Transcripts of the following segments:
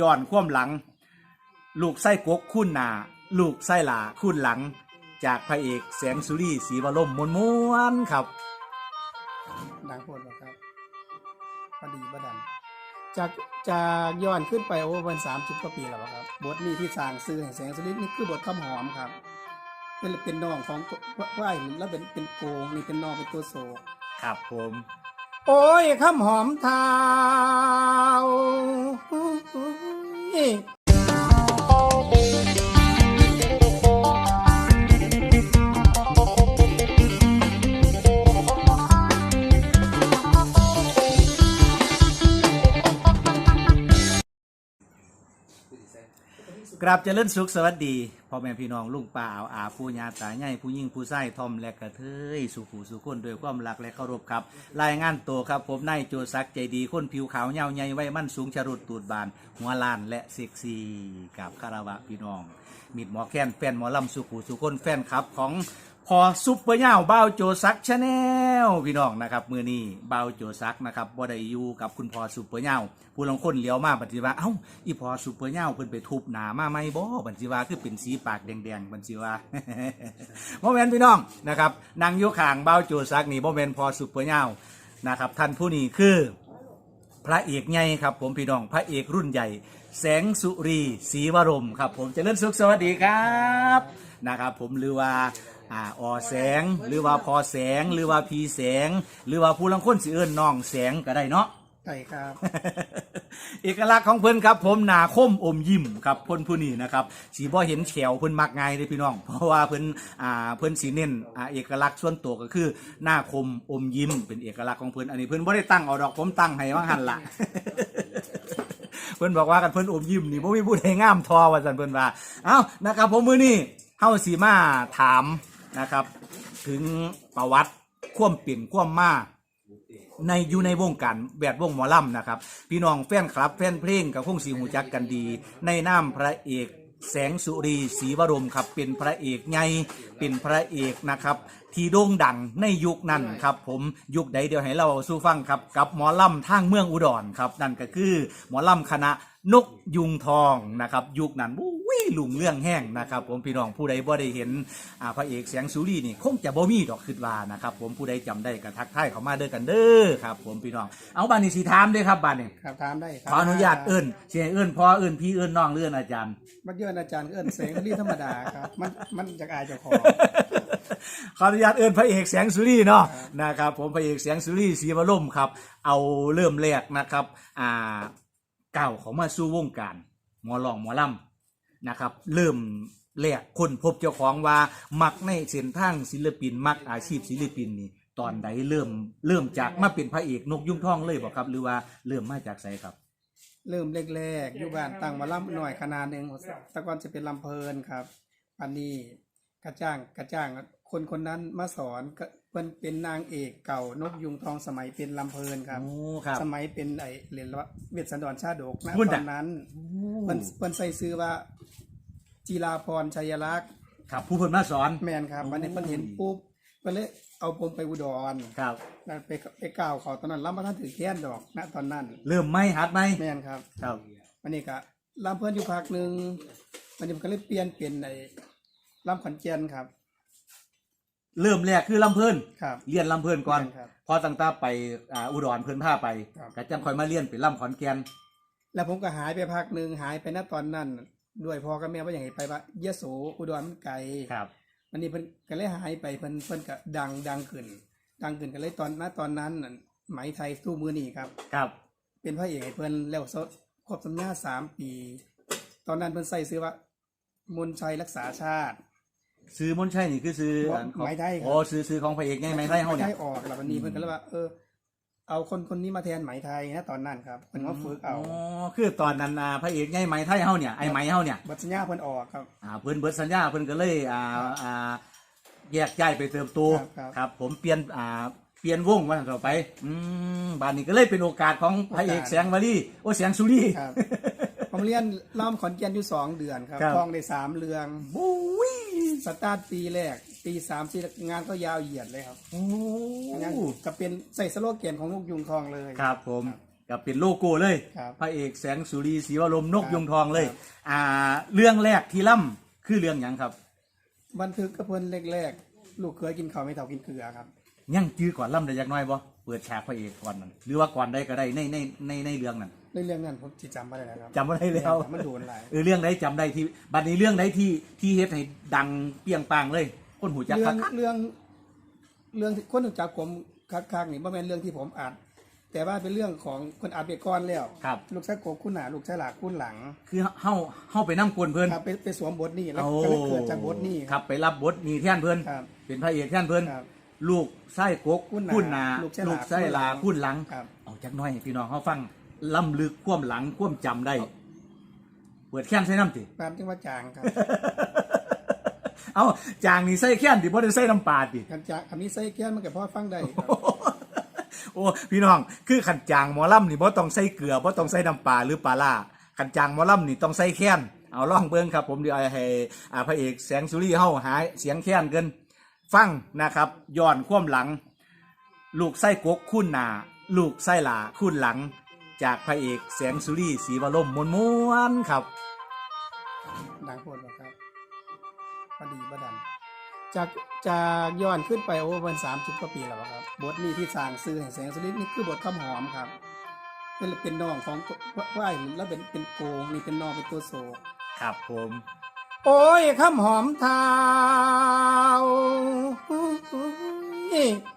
ย้อนความหลัง ลูกไส้กกคุ้นหนา ลูกไส้หลาคุ้นหลัง จากพระเอกแสงสุรีศรีวรมมวนมวนๆครับดังโพดบ่ครับพอดีบ่ดันจากจากย้อนขึ้นไปโอ้เป็นสามสิบกว่าปีแล้วครับ บทนี้ที่สร้างซื้อให้แสงสลิดนี่คือบทคำหอมครับเป็นเป็นน้องของตัวว่าไอ้แล้วเป็นเป็นโกงนี่เป็นน้องเป็นตัวโศกครับผม โอ้ยคำหอมเท้า Oh yeah. กราบเจริญสุขสวัสดีพ่อแม่พี่น้องลุงป้าอาอาผู้ญาตาใหญ่ผู้ยิ่งผู้ไส้ทอมและกระเทยสุขูสุคนด้วยความรักและเคารพครับ รายงานตัวครับผมนายโจซักใจดีคนผิวขาวเงาใหญ่ไว้มั่นสูงชรุดตูดบาน หัวลานและเซ็กซี่กับคาราวะพี่น้องมิดหมอแค้นแฟนหมอลำสุขูสุคนแฟนครับของ พอซุปเปอร์เน่าเบ้าโจซักชาแนลพี่น้องนะครับมือนี้บ้าโจซักนะครับบ่ได้อยู่กับคุณพอซุปเปอร์เน่าผู้ลางคนเลี้ยวมาบัญชีว่าเอ้าอีพอซุปเปอร์เน่าเพิ่นไปทุบหนามาไหมบ่บัญชีว่าคือเป็นสีปากแดงๆบัญชีว่าบ่แม่นพี่น้องนะครับนางอยู่ข้างเบ้าโจซักนี่บ่แม่นพอซุปเปอร์เน่านะครับท่านผู้นี้คือพระเอกใหญ่ครับ ผมพี่น้องพระเอกรุ่นใหญ่ แสงสุรีศรีวรมครับ ผมเจริญสุขสวัสดีครับนะครับ ผมหรือว่า อ่าออแสงหรือว่าพอแสงหรือว่าพีแสง หรือว่าผู้ลังคนสิเอิ้นน้องแสงก็ได้เนาะ ใช่ครับ เอกลักษณ์ของเพิ่นครับ ผมหนาคมอมยิ้มครับเพิ่นผู้นี้นะครับสีบ่เห็นแฉวเพิ่นมักง่ายเลยพี่น้อง เพราะว่าเพิ่นอ่าเพิ่นสีเน้นอ่าเอกลักษณ์ส่วนตัวก็คือหน้าคมอมยิ้ม เป็นเอกลักษณ์ของเพิ่นอันนี้เพิ่นบ่ได้ตั้งเอาดอกผมตั้งให้ว่าหันละ เพิ่นบอกว่ากันเพิ่นอมยิ้มนี่บ่มีผู้ใดงามทอว่าซั่นเพิ่นว่าเอ้านะครับผมมื้อนี้เฮาสิมาถาม นะครับ ถึงประวัติความเปลี่ยนความมาในอยู่ในวงการแวดวงหมอลำนะครับ พี่น้องแฟนคลับแฟนเพลงกับคงสีหูจักกันดี ในนามพระเอกแสงสุรีศรีวรมครับ เป็นพระเอกใหญ่เป็นพระเอกนะครับ ที่โด่งดังในยุคนั้นครับ ผมยุคใดเดียวให้เราสู้ฟังครับ กับหมอลำทางเมืองอุดรครับ นั่นก็คือหมอลำคณะ นกยุงทองนะครับยุคนั้นวุ้ยลุงเรื่องแห้งนะครับ ผมพี่น้องผู้ใดบ่ได้เห็นอ่าพระเอกแสงสุรีนี่คงจะบ่มีดอกคิดว่านะครับ ผมผู้ใดจำได้ก็ทักทายเข้ามาเด้อกันเด้อครับ ผมพี่น้องเอาบานนี้สิถามเด้อครับบานนี้ครับถามได้ครัขออนุญาตเอิ้นเสียเอิ้นพ่อเอิ้นพี่เอิ้นน้องเอิ้นอาจารย์มักเยินอาจารย์ก็เอิ้นแสงรีธรรมดาครับมันมันจากอายเจ้าของขออนุญาตเอิ้นพระเอกแสงสุรีเนาะครับนะครับ ผมพระเอกแสงสุรีศรีวรมครับ เอาเริ่มแรกนะครับอ่า ก้าวเขามาสู่วงการ หมอลองหมอลำนะครับ เริ่มแรกคนพบเจ้าของว่า มักในเส้นทางศิลปิน มักอาชีพศิลปินนี่ตอนใดเริ่มเริ่มจากมาเป็นพระเอกนกยุ่งท่องเลยบอกครับ หรือว่าเริ่มมาจากไสครับ เริ่มแรกๆอยู่บ้านตั้งมาล่ำหน่อยขนาดหนึ่งแตะกอนจะเป็นลำเพลินครับอันนี้กระจ้างกระจ้างคนคนนั้นมาสอนก็เพิ่นเป็นนางเอกเก่านกยุงทองสมัยเป็นลำเพลินครับ โอ้ครับ สมัยเป็นไอเรียนว่าเวทสันดรชาดกนะพูดตน่ะ อนนั้นเพิ่นเพิ่นใส่ซื้อว่า จีราพรชัยลักษณ์ครับผู้เพิ่นมาสอน แมนครับวันนี้เพิ่นเห็นปุ๊บเพิ่นเลยเอาผมไปอุดรครับ นั่นไปไปกล่าวเขาตอนนั้นรับมาท่านถือแค้นดอกณตอนนั้น เริ่มไม่หัดไหมแมนครับ ครับ วันนี้ก็ลำเพิ่นอยู่พักหนึ่งวันนี้มันก็เลยเปลี่ยนเป็นไอ้ลำขอนแก่นครับ เริ่มแรกคือลำเพิ่นครับ เรียนลำเพิ่นก่อนแม่นครับพอตั้งแตาไปอ่าอุดรเพิ่นพาไปครับก็จังค่อยมาเรียนเป็นลำขอนแก่นแล้วผมก็หายไปพักหนึ่งหายไปณตอนนั้น ด้วยพ่อกับแม่ว่าอย่างไรไปว่ายะโสอุดรมันไกลครับวันนี้เพิ่นก็เลยหายไปเพิ่นเพิ่นก็ดังดังขึ้น ดังขึ้นก็เลยตอนณตอนนั้นน่ะไหมไทยสู้มือนี่ครับ ครับ เป็นพระเอกให้เพิ่นแล้วสครบสัญญาสามปี ตอนนั้นเพิ่นใส่ซื้อว่ามนชัยรักษาชาติ ซื้อมนต์ชัยนี่คือซื้อบ่อันของไม้ไทยครับโอ้ซื้อซื้อของพระเอกไงไม้ไทยเฮาเนี่ยไม้ไทยออกแล้ววันนี้เพิ่นก็เลยว่า เออ เอาคนคนนี้มาแทนไหมไทยนะตอนนั้นครับเพิ่นก็ฝึกเอาอ๋อคือตอนนั้นอ่าพระเอกไงไม้ไทยเฮาเนี่ยไอ้ไม้เฮาเนี่ยบัตรสัญญาเพิ่นออกครับ อ่าเพิ่นเบิดสัญญาเพิ่นก็เลยอ่าอ่าแยกย้ายไปเติมโตครับครับ ครับ ผมเปลี่ยนอ่าเปลี่ยนวงว่าต่อไป อืมบานนี้ก็เลยเป็นโอกาสของพระเอกโอกาสแสงวลีโอ้แสงสุรี ครับ ผมเรียนล่ามขอนแก่นอยู่สองเดือนครับครับ ท่องได้สามเรือง บุ้ย สตาร์ทปีแรกปีสามสี่งานก็ยาวเหยียดเลยครับโอ้งานก็เป็นใส่สโลแกนของลูกยุงทองเลยครับผมก็เป็นโลโก้เลย ครับพระเอกแสงสุรีศรีวรมนกครับยงทองเลย ครับ อ่า เรื่องแรกที่ล่ำคือเรื่องหยังครับ บันทึกกับเพิ่นแรกๆลูกเคยกินข้าวไม่เท่ากินเกลือครับ ยังจื้อก่อนล่ำได้ยักน้อยบ่เปิดฉากพระเอกก่อนนั่นหรือว่าก่อนได้ก็ได้ในในในในเรื่องนั้น ในเรื่องนั้นผมจิจำไม่ได้แล้วครับจำไม่ได้แล้ว มันโดนหลายเออเรื่องไหนจำได้ที่บัดนี้เรื่องไหนที่ที่เฮ็ดให้ดังเปรียงปางเลย คนหูจักเรื่คัองกเรื่อง เรื่องที่คนรู้จักผมคักๆนี่บ่แม่นเรื่องที่ผมอ่านแต่ว่าเป็นเรื่องของคนอ่านไปก่อนแล้วครับลูกชายโกบคุณหนาลูกชายหลากคุณหลัง คือเฮาเฮาไปนํกวนเพิ่นครับไปไปสวมบทนี้แล้วโอ้ก็เลยเกิดจากบทนี้ครับไปรับบทนี้แท่นเพิ่นครับเป็นพระเอกแท่นเพิ่นครับลูกไส้กกคุ้นหนาคุ้นหนาลูกไส้หลาลูกไส้ลาคุ้คุ้นนหหลัลังงครับเอาจักหน้อยให้พี่น้องเขาฟัง ล้ำลึกความหลังความจำได้ เปิดแค้นใส่น้ำติตามที่ว่าจางครับ เอาจางนี่ใส่แค้นติบ่ได้ใส่น้ำปลาติคันจางคำนี้ใส่แก้นมันก็พอฟังได้ครับโอ้พี่น้อง คือขันจางหมอลำนี่บ่ต้องใส่เกลือบ่ต้องใส่น้ำปลาหรือปลาล่าขันจางหมอลำนี่ต้องใส่แค้นเอาลองเบิ่งครับ ผมเดี๋ยวให้อ่าพระเอกแสงสุรีเฮาหาเสียงแค้นกันฟังนะครับย้อนความหลัง ลูกไส้กกคุ้นหนา ลูกไส้หลาคุ้นหลัง จากพระเอกแสงสุรีศรีวรมมวนมวนๆครับ ดังโพดบ่ครับพอดีบ่ดันจากจากย้อนขึ้นไปโอ้วันสามสิบกว่าปีแล้วครับ บทนี้ที่สร้างซื้อให้แสงสุรินทร์นี่คือบทคำหอมครับเป็นเป็นน้องของว่าไอ้แล้วเป็นเป็นโกงนี่เป็นน้องเป็นตัวโศก ครับผม โอ้ยคำหอมเท้า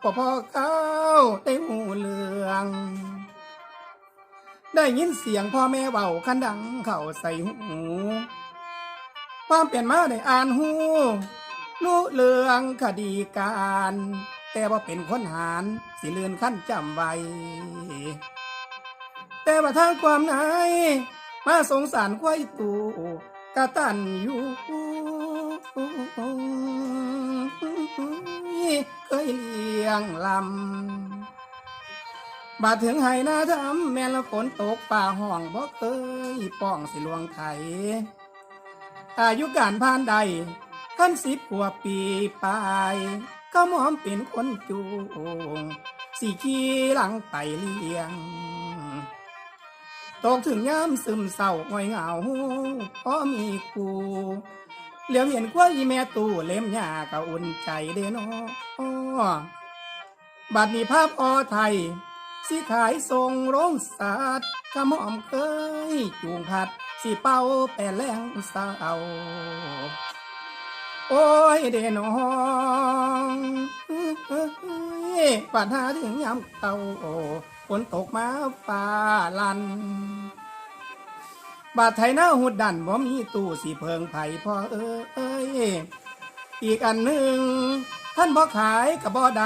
พ่อพ่อเขาได้หูเรื่อง ได้ยินเสียงพ่อแม่เบาคันดังเข้าใส่หูความเปลี่ยนมาได้อ่านหูรู้เรื่องคดีการ แต่ว่าเป็นคนหารสิเลือนขั้นจำไว้แต่ว่าทางความไหนมาสงสารควายตูกะตันอยู่เคยเลี้ยงลำ บาดถึงไห้นาทำแม่ละฝนตกป่าห้องบ่เคยป้องสิลวงไถอายุการผ่านใดขั้นสิบกว่าปีไปก็มอมเป็นคนจูงสีขี่หลังไปเลี้ยง ตกถึงยามซึมเศร้าหงอยเหงาเพราะมีกูเหลียวเห็นควายแม่ตู้เล่มหญ้าก็อุ่นใจเด้อนอบัดนี้ภาพออไทย สิขายทรงโรงสัตว์ขมอมเคยจูงผัด สิเป่าแปรแรงสาวโอ้ยเดนองปัญหาถึงยามเก่าฝนตกมาฟ้าลัน บาดไทยหน้าหุดดันบ่มีตู้สิเพิงไผ่พอเอ้ยอีกอันหนึ่งท่านบ่ขายกับบ่ใด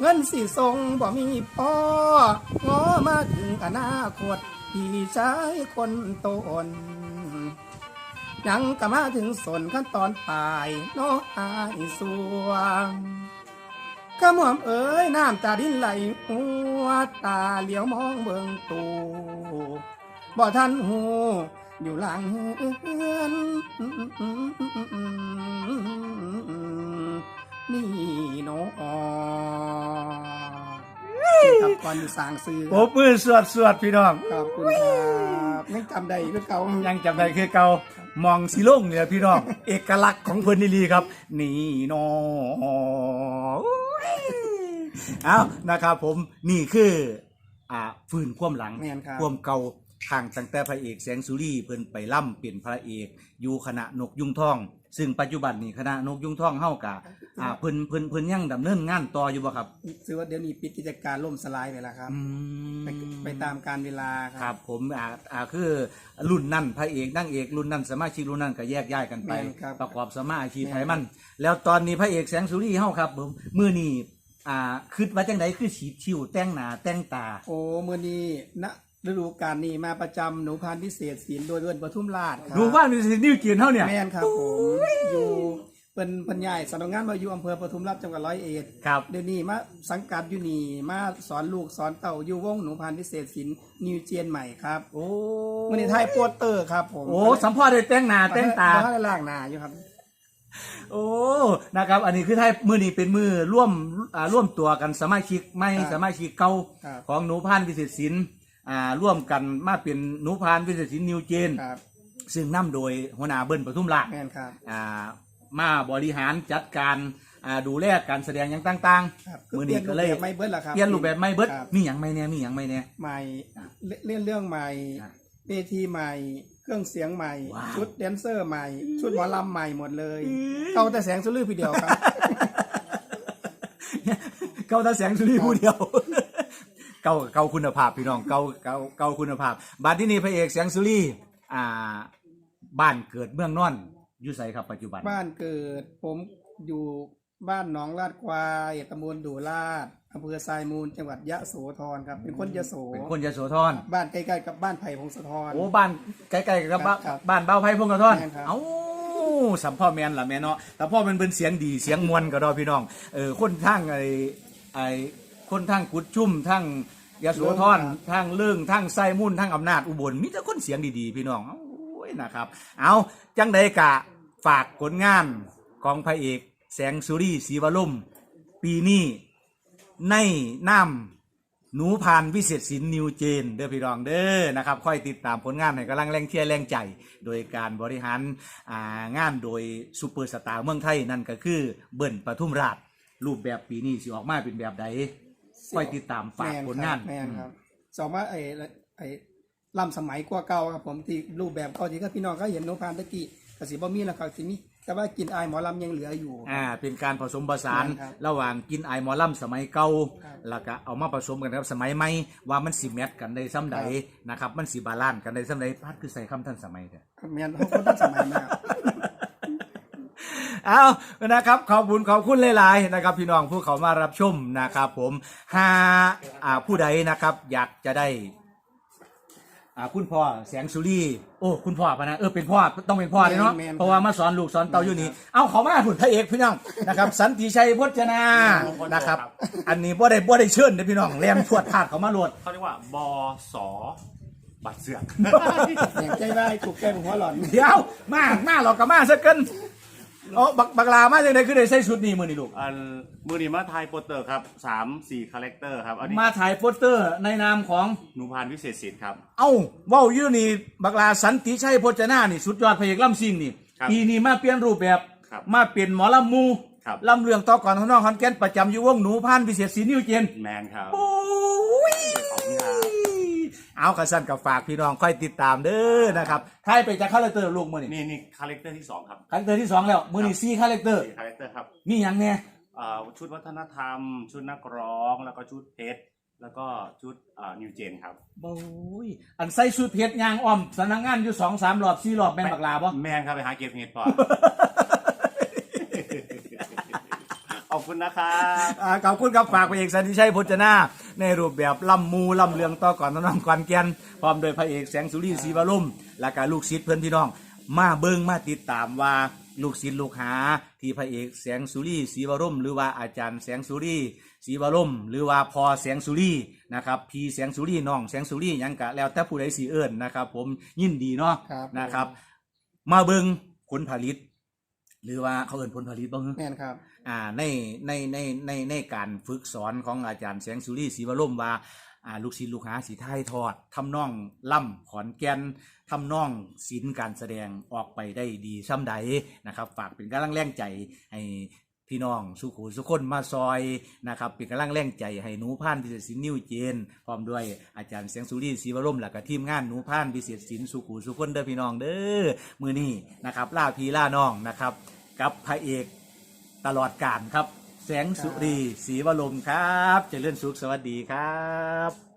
เงินสิส่งบ่มีพ่องอมาถึงอนาคตพี่ชายคนโตนยังก็มาถึงสนขั้นตอนปลายน้ออายสวงขมวมเอ๋ยน้ำตาดินไหลหัวตาเหลียวมองเบิงตูบ่ทันหูอยู่หลังเฮือน นี่เนาะครับก่อนอยู่สร้างซื้อโอบมือสวดสวดพี่น้อง ขอบคุณครับยังจำได้คือเก่ายังจำได้คือเก่ามองสีโล่งเนี่ยพี่น้อง เอกลักษณ์ของเพิ่นนี่ลีครับ นี่นอเอานะครับผมนี่คือ อ่า ฟื้นความหลังแม่นครับความเก่า ข้างตั้งแต่พระเอกแสงสุรีเพิ่นไปล่ำเป็นพระเอกอยู่คณะนกยุงทอง ซึ่งปัจจุบันนี่คณะนกยุงทองเฮากะอ่าเพิ่นเพิ่นเพิ่นยังดำเนินงานต่ออยู่บ่ครับ ซื้อว่าเดี๋ยวนี้ปิดกิจการล่มสลายไปแล้วครับ อืม ไปไปตามการเวลาคครัรับ บผมอ่าอ่าคือรุ่นนั่นพระเอกนางเอกรุ่นนั่นสมาชิกรุ่นนั่นก็แยกย้ายกันไป แม่นครับประกอบสมาอาชีพแม่นไทยมัน แล้วตอนนี้พระเอกแสงสุรีเฮาครับผมมื้อนี้อ่าคิดว่าจังไดคือฉีดชิวแต่งหน้าแต่งตา โอ้มื่อนี้ณ ฤดูกาลนี้มาประจำหนูพันธุ์พิเศษศิลป์โดยเอินปทุมราชครับดูว่ามีสินิวเกียนเฮาเนี่ย แม่นครับผมอยู่เป็นพันใหญ่สำนักงานมาอยู่อำเภอปทุมราชจังหวัดร้อยเอ็ดครับ เดี๋ยวนี้มาสังกัดอยู่นี่มาสอนลูกสอนเต่าอยู่วงหนูพันธุ์พิเศษศิลป์นิวเจียนใหม่ครับโอ้มื่อนี้ไทยโปสเตอร์ครับผมโอ้สัมพอได้แต่งหน้าแต่งตาบ้นล่างหนาอยู่ครับ โอ้ นะครับ อันนี้คือไทยมือนี้เป็นมือร่วมอ่าร่วมตัวกันสมาชิกไม่ครับสมาชิกเก่าครับ ของหนูพันธุ์พิเศษศิลป์ อ่าร่วมกันมาเป็นหนูพานวิเศษศิลป์นิวเจน ครับซึ่งนำโดยหัวหน้าเบิ้ลปทุมราชแม่นครับ อ่ามาบริหารจัดการอ่าดูแลการแสดงอย่างต่างครับๆมือนี้ก็เลยปนรูปแบบไม่เบิดล่ะครับ เปลี่ยนรูปแบบไม่เบิดครับ มีอย่างไม่แน่มีอย่างไม่แน่ ใหม่อะเล่เล่นเรื่องใหม่อะเวทีใหม่ เครื่องเสียงใหม่ ว้าว ชุดแดนเซอร์ใหม่ ชุดหมอลำใหม่หมดเลยเอาแต่แสงสุรุ่ยพี่เดียวครับเกาตาแสงสุรีผู้เดียว เกาเกาคุณภาพพี่น้องเกาเกาเกาคุณภาพบาดที่นี่พระเอกแสงสุรีอ่า บ้านเกิดเมืองนอนอยู่ไสครับปัจจุบันบ้านเกิดผมอยู่บ้านหนองลาดควายตำบลดูลาดอำเภอทรายมูลจังหวัดยะโสธรครับ เป็นคนยะโสเป็นคนยโสธรบ้านใกล้ๆกับบ้านไผ่พงศธร โอ้บ้านใกล้ๆกับบ้านครับบ้านเบ้าไผ่พงกระท่อนแม่นครับ เอ้าสัมพ่อแมนล่ะแม่เนาะแต่พ่อมันเป็นเสียงดีเสียงมวลก็ดอพี่น้องเออคนทั้งไอ้ไอ้ คนทั้งกุดชุ่มทั้งยโสธรทั้งเรื่องทั้งไส้มุ่นทั้งอำนาจอุบลมีแต่คนเสียงดีๆ พี่น้องโอ้ยนะครับ เอาจังใดกะฝากผลงานของพระเอก แสงสุรีศรีวลุ่มปีนี้ในน้ำหนูพานวิเศษศิลป์นิวเจน เด้อพี่รองเด้อนะครับค่อยติดตามผลงานให้กำลังแรงเชียร์แรงใจ โดยการบริหารอ่างานโดยซูเปอร์สตาร์เมืองไทยนั่นก็คือเบิ้ลปทุมราชรูปแบบปีนี้สิออกมาเป็นแบบใด ค่อยติดตามฝากผลงานแม่นครับสองว่าไอ้ไอ้ล่ำสมัยกว่าเก่าครับผมที่รูปแบบเก่าที่ก็พี่น้องก็เห็นโนพานตะกี้กสิบ่มีแล้วครับสิมีแต่ว่ากินอายหมอลำยังเหลืออยู่อ่าเป็นการผสมผสานครับระหว่างกินไอายหมอลำสมัยเก่าครับแล้วก็เอามาผสมกันกับสมัยใหม่ว่ามันสิแมทกันได้ซ้ำใดนะครับมันสิบาลานซ์กันได้ซ้ำใดพัดคือใส่คำท่านสมัยเถอะแม่นเขาคนทันสมัยมาก เอานะครับขอบคุณขอบคุณหลายๆนะครับ พี่น้องผู้เขามารับชมนะครับ ผมหาอ่าผู้ใดนะครับ อยากจะได้อ่าคุณพ่อแสงสุรีโอ้คุณพ่อปะนะเออเป็นพ่อต้องเป็นพ่อเลยเนาะแม่นๆเพราะว่ามาสอนลูกสอนเต้าอยู่นี่เอาเขามาผุนพระเอกพี่น้องนะครับ สันติชัยพจนานะครับ อันนี้บ่ได้บ่ได้เชิญนะพี่น้องแรงพวดพลาดเขามาโหลด เขาเรียกว่าบสบัตรเสือกอย่างใจได้ถูกใจผมหัวหลอน เดี๋ยวมามาหรอกกับมาซะเกิน โอ้บักบักลามาจังไดคือได้ใส่ชุดนี้มื้อนี้ลูก อันมือนีมาไทยโปสเตอร์ครับสามสี่คาแรคเตอร์ครับอันนี้มาถ่ายโปสเตอร์ในนามของ หนูพานวิเศษศิลป์ครับ เอ้าเว้าอยู่นี่บักลาสันติชัยพจนานี่สุดยอดพระเอกล่ำซิ่งนี่ครับปีนี้มาเปลี่ยนรูปแบบครับมาเปลี่ยนหมอลำมูครับ ลำเรื่องต่อก่อนของน้องคอนแก่นประจำอยู่วงหนูพันธุ์พิเศษศรีนิวเจนแมนครับ โอ้ย ขอบคุณครับ เอากระสันกับฝากพี่น้องค่อยติดตามเด้อนะครับท้ายไปจากคาแรคเตอร์ลูกมือนี่นี่นี่คาแรคเตอร์ที่สองครับคาแรคเตอร์ที่สองแล้วมือนี่ซีคาแรคเตอร์สี่คาแรคเตอร์ครับมีอย่างแน่เอ่อชุดวัฒนธรรม ชุดนักร้องแล้วก็ชุดเพชรแล้วก็ชุดเอ่อนิวเจนครับโอ้ยอันใส่ชุดเพชรยางอ้อมสำนักงานอยู่สองสามรอบสี่รอบแม่นบักลาปะแมนครับไปหาเก็บเห็ดก่อ นขอบคุณนะครับอ่าขอบคุณครับฝากไปเอกสันติชัยพจนา ในรูปแบบล่ำมูล่ำเลืองต่อก่อนน้องๆก่อนแกนพร้อมโดยพระเอกแสงสุรีศรีวรุ่มและก็ลูกศิษย์เพื่อนพี่น้อง มาเบิ่งมาติดตามว่าลูกศิษย์ลูกหาที่พระเอกแสงสุรีศรีวรุ่มหรือว่าอาจารย์แสงสุรีศรีวรุ่มหรือว่าพอแสงสุรีนะครับพี่แสงสุรีน้องแสงสุรีหยังกะแล้วแต่ผู้ใดสีเอิญนะครับ ผมยินดีเนาะครับ นะครับ มาเบิ่งผลผลิต หรือว่าเขาเอิญผลผลิตบ้างแม่นครับอ่าในในในในในการฝึกสอนของอาจารย์แสงสุรีศรีวร่มว่าอ่าลูกศิษย์ลูกหาสีไทยทอดทำนองล่ำขอนแก่นทำนองศิลป์การแสดงออกไปได้ดีซ้ำใดนะครับ ฝากเป็นกำลังแรงใจให้ พี่น้องสุขุสุคนมาซอยนะครับเป็นกำลังแรงใจให้หนูพานพิเศษศิลป์นิวเจน พร้อมด้วยอาจารย์แสงสุรีศรีวร่มและก็ทีมงานหนูพานพิเศษศิลป์สุขุสุคนเด้อพี่น้องเด้อมือนี้นะครับล่าพีล่าน้องนะครับ กับพระเอกตลอดการครับ แสงสุรีศรีวรมครับ เจริญสุขสวัสดีครับ